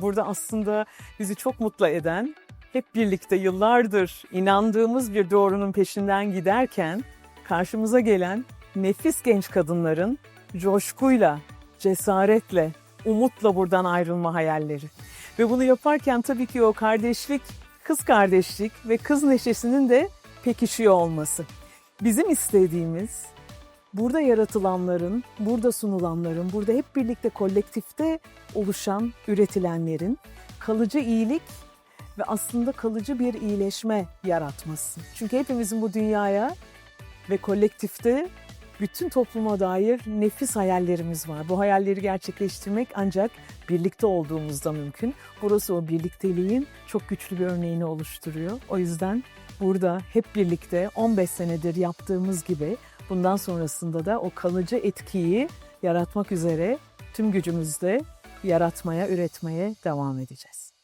Burada aslında bizi çok mutlu eden, hep birlikte yıllardır inandığımız bir doğrunun peşinden giderken karşımıza gelen nefis genç kadınların coşkuyla, cesaretle, umutla buradan ayrılma hayalleri. Ve bunu yaparken tabii ki o kardeşlik, kız kardeşlik ve kız neşesinin de pekişiyor olması. Bizim istediğimiz burada yaratılanların, burada sunulanların, burada hep birlikte kolektifte oluşan, üretilenlerin kalıcı iyilik ve aslında kalıcı bir iyileşme yaratması. Çünkü hepimizin bu dünyaya ve kolektifte bütün topluma dair nefis hayallerimiz var. Bu hayalleri gerçekleştirmek ancak birlikte olduğumuzda mümkün. Burası o birlikteliğin çok güçlü bir örneğini oluşturuyor. O yüzden burada hep birlikte 15 senedir yaptığımız gibi bundan sonrasında da o kalıcı etkiyi yaratmak üzere tüm gücümüzle yaratmaya, üretmeye devam edeceğiz.